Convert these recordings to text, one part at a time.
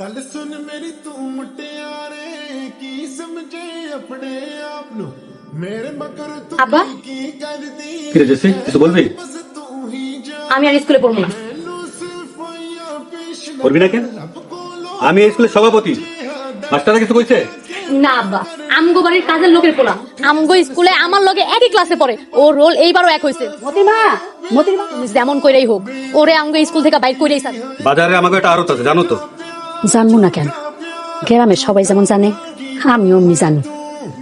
ਗੱਲ ਸੁਣ ਮੇਰੀ ਤੂੰ ਮੁਟਿਆਰੇ ਕੀ ਸਮਝੇ ਆਪਣੇ ਆਪ ਨੂੰ ਮੇਰੇ ਮਗਰ ਤੂੰ আব্বা ਕੀ ਕਰਦੀ কি রে জেসি কিছু বলবি ਬਸ ਤੂੰ ਹੀ ਜਾ আমি আর স্কুলে পড়বো না ਮੈਨੂੰ ਸਿਫਾਇਆ ਪੇਸ਼ করবি না কেন আমি এই স্কুলের সভাপতি মাস্টাররা কিছু কইছে না আব্বা আমগো বাড়ির কাজের লোকের পোলা আমগো স্কুলে আমার লগে একই ক্লাসে পড়ে ও রোল এইবারও এক হয়েছে মতিমা মতিমা যেমন কইরাই হোক ওরে আমগো স্কুল থেকে বাইর কইরাই স্যার বাজারে আমাকে একটা আড়ত আছে জানো তো জানব না কেন? গ্রামের সবাই যেমন জানে আমিও অমনি জানি।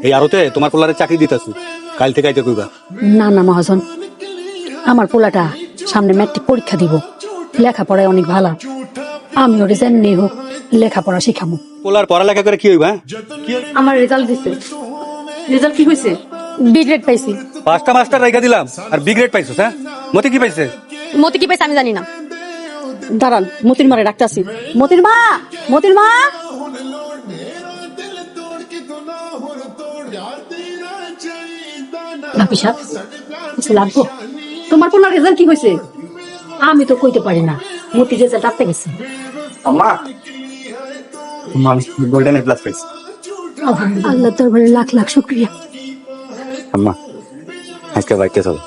এই আড়তে তোমার পোলারে চাকরি দিতেছু কাল থেকে আইতে কইবা। না না মহাজন। আমার পোলাটা সামনে ম্যাট্রিক পরীক্ষা দিব। লেখাপড়ায় অনেক ভালো। আমি ওরে যেমনি হোক লেখাপড়া শিখামো। পোলার পড়ালেখা করে কি হইবা কি আমার রেজাল্ট দিছে। রেজাল্ট কি হয়েছে বি গ্রেড পাইছি। পাঁচটা মাস্টার রাইখা দিলাম। আর বি গ্রেড পাইছো হ্যাঁ? মতে কি পাইছে? মতি কি পাইছে আমি জানি না। দাঁড়ান মতির মারে ডাকতেছি। মতির মা মতির মা! লাগবো? তোমার কোন রেজাল্ট কি হয়েছে? আমি তো কইতে পারি না মতি রেজাল্ট আসতে গেছে। আম্মা তোমার গোল্ডেন এ প্লাস পেয়েছে আল্লাহ দরবারে লাখ লাখ শুকরিয়া। আম্মা আজকে বাইকে চলো।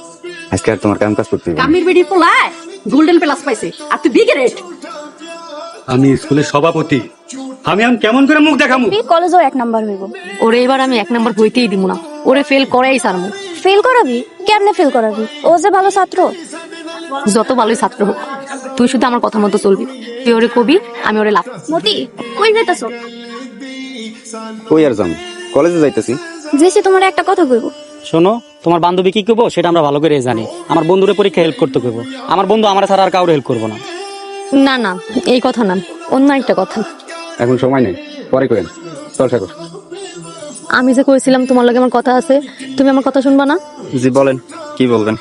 আজকে আর তোমার কাম কাজ করতে কামির বেড়ি পোলায়? গোল্ডেন প্লাস পাইছে। আর তুই বি গ্রেড আমি স্কুলের সভাপতি। আমি আমি কেমন করে মুখ দেখামু? কলেজও এক নাম্বার হইব। ওরে এবার আমি এক নাম্বার বইতেই দিব না। ওরে ফেল করাই সারমু ফেল করাবি? কেমনে ফেল করাবি? ও যে ভালো ছাত্র। যত ভালোই ছাত্র হোক তুই শুধু আমার কথা মতো চলবি। তুই ওরে কবি আমি ওরে লাভ। মতি কই যাইতাছো? কই আর যাম? কলেজে যাইতেছি। জেসি তোমার একটা কথা কইব শোনো তোমার বান্ধবী কি করব সেটা আমরা ভালো করে জানি। আমার বন্ধুরে পরীক্ষা হেল্প করতে করব। আমার বন্ধু আমার ছাড়া আর কাউরে হেল্প করব না। না না এই কথা না অন্য একটা কথা। এখন সময় নেই পরে করেন। চল আমি যে কইছিলাম তোমার লগে আমার কথা আছে তুমি আমার কথা শুনবা না? জি বলেন কি বলবেন?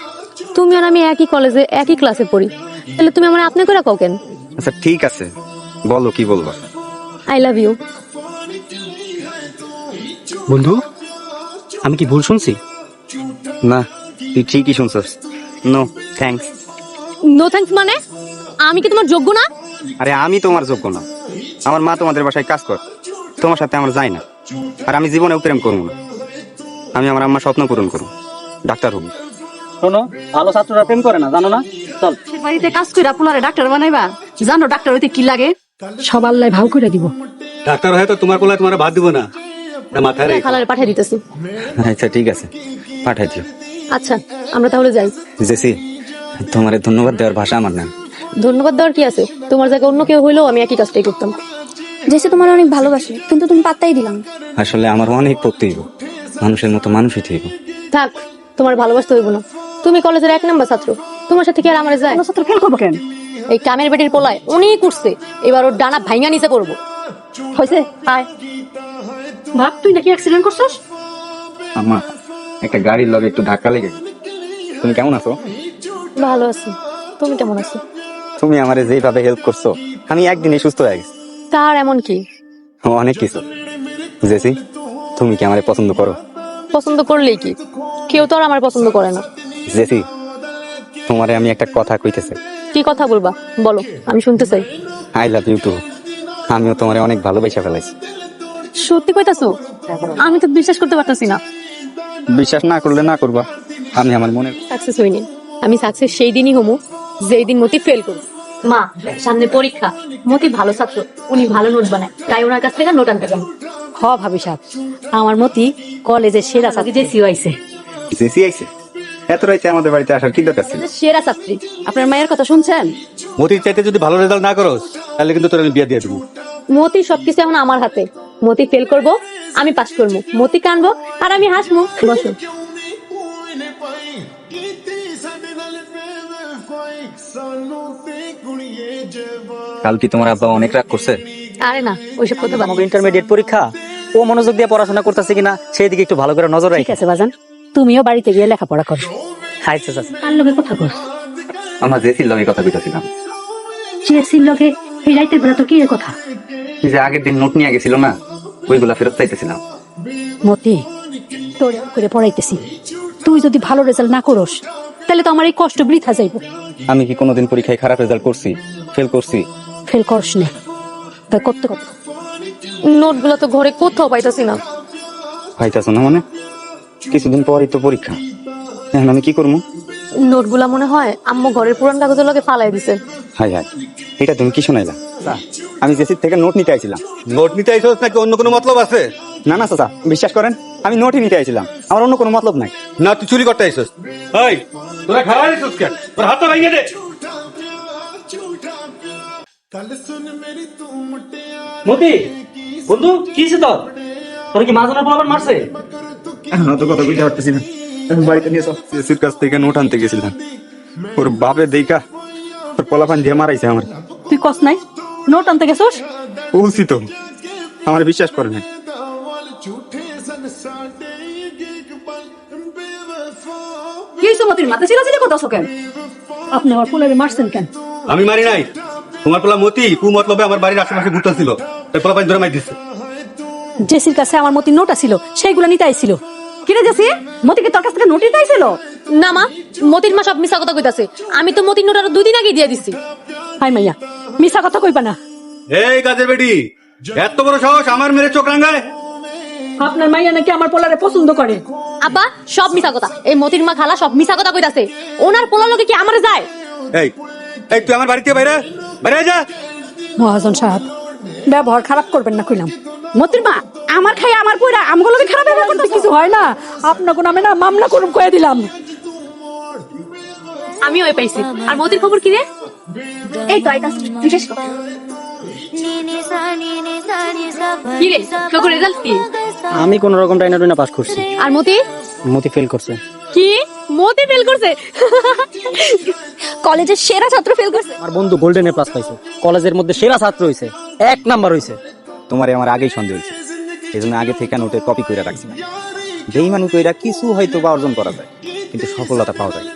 তুমি আর আমি একই কলেজে একই ক্লাসে পড়ি। তাহলে তুমি আমার আপনি করে কও কেন? আচ্ছা ঠিক আছে। বলো কি বলবা? আই লাভ ইউ বন্ধু আমি কি ভুল শুনছি? না তুই ঠিকই শুনছস। নো থ্যাঙ্কস নো থ্যাঙ্কস মানে? আমি কি তোমার যোগ্য না? আরে আমি তোমার যোগ্য না। আমার মা তোমাদের বাসায় কাজ কর। তোমার সাথে আমার যায় না। আর আমি জীবনেও প্রেম করব না। আমি আমার আম্মা স্বপ্ন পূরণ করব। ডাক্তার হব। শোনো ভালো ছাত্ররা প্রেম করে না জানো না? চল। বাড়িতে কাজ কইরা পোলারে ডাক্তার বানাইবা? জানো ডাক্তার হইতে কি লাগে? সব আল্লাহ ভাও করে দিব। ডাক্তার হয়তো তোমার পোলায় তোমার ভাত দিব না। মাথায় খালারে পাঠিয়ে দিতেছি। আচ্ছা ঠিক আছে। পাঠাই দিও। আচ্ছা আমরা তাহলে যাই। জেসি তোমার ধন্যবাদ দেওয়ার ভাষা আমার না। ধন্যবাদ দেওয়ার কি আছে? তোমার জায়গায় অন্য কেউ হইলেও আমি একই কাজটাই করতাম। জেসি তোমার অনেক ভালোবাসে কিন্তু তুমি পাত্তাই দিলাম আসলে আমার অনেক পড়তে হইব। মানুষের মতো মানুষই থাকব থাক তোমার ভালোবাসতে হইব না। তুমি কলেজের এক নম্বর ছাত্র। তোমার সাথে কি আর আমার যায়? ছাত্র ফেল করব কেন? এই কামের বেটির পোলায় অনেক উঠছে। এবার ওর ডানা ভাইঙা নিচে করব হয়েছে? আয়। ভাব তুই নাকি অ্যাক্সিডেন্ট করছস? আমার একটা গাড়ির লগে একটু ধাক্কা লেগে তুমি কেমন আছো? ভালো আছি। তুমি কেমন আছো? তুমি আমারে যেভাবে হেল্প করছ আমি একদিনে সুস্থ হয়ে গেছি। তার এমন কি? অনেক কিছু। জেসি তুমি কি আমারে পছন্দ করো? পছন্দ করলেই কি? কেউ তো আর আমার পছন্দ করে না। জেসি তোমারে আমি একটা কথা কইতেছে কি কথা বলবা? বলো আমি শুনতে চাই। আই লাভ ইউ টু আমিও তোমারে অনেক ভালোবাসা ফেলাইছি। সত্যি কইতাছো? আমি তো বিশ্বাস করতে পারতাছি না। বিশ্বাস না করলে না করবা। আমি আমার মনে সাকসেস হইনি আমি সাকসেস সেই দিনই হমু যেই দিন মতি ফেল করব। মা সামনে পরীক্ষা। মতি ভালো ছাত্র উনি ভালো নোট বানায়। তাই ওনার কাছ থেকে নোট আনতে যাব। হ ভাবি সাহেব। আমার মতি কলেজের সেরা ছাত্রী। যে সিওয়াইছে জেসি আইছে? এত রাইতে আমাদের বাড়িতে আসার কি দরকার ছিল? সেরা ছাত্রী। আপনার মায়ের কথা শুনছেন? মতির চাইতে যদি ভালো রেজাল্ট না করো তাহলে কিন্তু তোর আমি বিয়ে দিয়ে দেবো। মতি সবকিছু এখন আমার হাতে। মতি ফেল করব আমি পাশ করব মতি কানবো আর আমি হাসবো বসো। কাল কি তোমার আব্বা অনেক রাগ করছে? আরে না ওইসব কথা বাদ ইন্টারমিডিয়েট পরীক্ষা ও মনোযোগ দিয়ে পড়াশোনা করতেছে কিনা সেই দিকে একটু ভালো করে নজর রাখি। ঠিক আছে বাজান। তুমিও বাড়িতে গিয়ে লেখাপড়া করো। হাই চাচা। আর লগে কথা কর আমার জেসির লগে কথা কইতাছিলাম। জেসির লগে? ফিরাইতে রাইতে তো কি এর কথা? যে আগের দিন নোট নিয়ে গেছিল না? ওইগুলা ফেরত চাইতেছিলাম। মতি তোর করে পড়াইতেছি। তুই যদি ভালো রেজাল্ট না করস তাহলে তো আমার এই কষ্ট বৃথা যাইব। আমি কি কোনোদিন পরীক্ষায় খারাপ রেজাল্ট করছি? ফেল করছি? ফেল করস না। তা করতে কত? নোটগুলো তো ঘরে কোথাও পাইতাছি না। পাইতেছ না মানে? কিছুদিন পরই তো পরীক্ষা। এখন আমি কি করব? নোটগুলা মনে হয় আম্মু ঘরের পুরান কাগজের লগে ফালাই দিছে। হাই হাই। এটা তুমি কি শোনাইলা? আমি জেসি থেকে নোট নিতে আইছিলাম। নোট নিতে আইসো নাকি অন্য কোনো মতলব আছে? না না চাচা বিশ্বাস করেন আমি নোটই নিতে আইছিলাম। আমার অন্য কোনো মতলব নাই। না তুই চুরি করতে আইছস। এই তোরা খাওয়া আইসোস কে তোর হাত ভাঙিয়ে দে। মতি বন্ধু কি তোর? তোর কি মাঝানা পোলাপান মারছে? হ্যাঁ তো কথা বুঝতে পারতেছি না। আমি বাড়িতে নিয়ে সব এসির কাছ থেকে নোট আনতে গেছিলাম। ওর বাপে দেখা ওর পোলাপান দিয়ে মারাইছে আমার। তুই কস নাই? নোট আনতে গেছিস? বলছি তো আমার বিশ্বাস করে নাই। কি সমতির মাথা ছিল ছিল কথা কেন? আপনি আমার মারছেন কেন? আমি মারি নাই। তোমার পোলা মতি কু মতলবে আমার বাড়ির আশেপাশে ঘুরতেছিল। তাই পোলাপান ধরে মাই দিছে। জেসির কাছে আমার মতি নোটা ছিল সেইগুলা নিতে আইছিল। কিরে জেসি মতিকে তোর কাছ থেকে নোট নিতে আইছিল না মা মতির মা সব মিছা কথা কইতাছে। আমি তো মতির নোট আরও দুই দিন আগে দিয়ে দিছি। হাই মাইয়া মিছা কথা কইবা না। এই বেটি এত বড় সাহস আমার মেরে চোখ রাঙ্গায় আপনার মাইয়া নাকি আমার পোলারে পছন্দ করে। আব্বা সব মিছা কথা। এই মতির মা খালা সব মিছা কথা কইতাছে। ওনার পোলার লগে কি আমারে যায়? এই এই তুই আমার বাড়িতে বাইরে বাইরে যা। মহাজন সাহেব ব্যবহার খারাপ করবেন না কইলাম। মতির মা আমার খাই আমার পয়রা আমগুলোকে খারাপ ব্যবহার করতে কিছু হয় না। আপনাকে নামে না মামলা করুন কয়ে দিলাম। আমিও ওই পাইছি। আর মতির খবর কি রে? এই তো এটা বিশেষ কথা কি রে তোর রেজাল্ট কি? আমি কোন রকম টাইনা টুইনা পাস করছি। আর মতি? মতি ফেল করছে। কি? মতি ফেল করছে? কলেজের সেরা ছাত্র ফেল করছে। আমার বন্ধু গোল্ডেন এ প্লাস পাইছে। কলেজের মধ্যে সেরা ছাত্র হইছে। এক নাম্বার হইছে। তোমারে আমার আগেই সন্দেহ হয়েছে এই জন্য আগে থেকে নোটে কপি করে রাখছি যেই মানুষ কইরা কিছু হয়তো বা অর্জন করা যায়, কিন্তু সফলতা পাওয়া যায়।